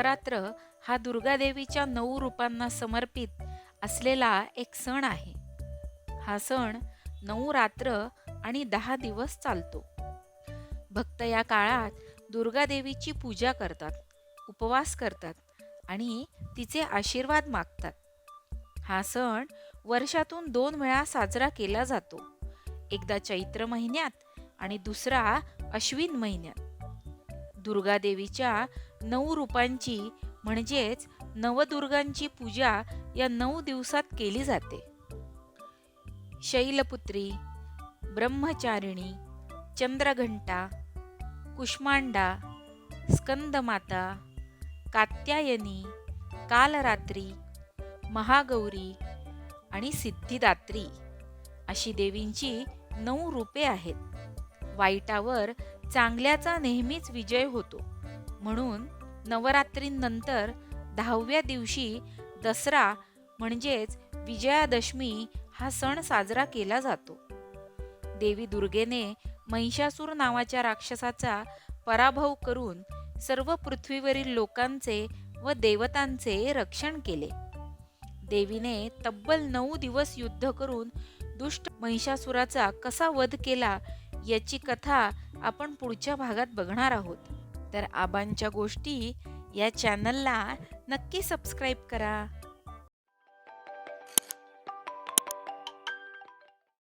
नवरात्र हा दुर्गादेवीच्या नऊ रूपांना समर्पित असलेला एक सण आहे. हा सण नऊ रात्र आणि दहा दिवस चालतो. भक्त या काळात दुर्गादेवीची पूजा करतात उपवास करतात आणि तिचे आशीर्वाद मागतात. हा सण वर्षातून दोन वेळा साजरा केला जातो. एकदा चैत्र महिन्यात आणि दुसरा अश्विन महिन्यात. दुर्गादेवीच्या नऊ रूपांची म्हणजेच नवदुर्गांची पूजा या नऊ दिवसात केली जाते. शैलपुत्री ब्रह्मचारिणी चंद्रघंटा कुष्मांडा स्कंदमाता कात्यायनी कालरात्री महागौरी आणि सिद्धिदात्री अशी देवींची नऊ रूपे आहेत. वाईटावर चांगल्याचा नेहमीच विजय होतो. म्हणून नवरात्रीनंतर दहाव्या दिवशी दसरा म्हणजेच विजयादशमी हा सण साजरा केला जातो. देवी दुर्गेने महिषासूर नावाच्या राक्षसाचा पराभव करून सर्व पृथ्वीवरील लोकांचे व देवतांचे रक्षण केले. देवीने तब्बल नऊ दिवस युद्ध करून दुष्ट महिषासुराचा कसा वध केला याची कथा आपण पुढच्या भागात बघणार आहोत. तर आबांच्या गोष्टी या चॅनलला नक्की सबस्क्राईब करा.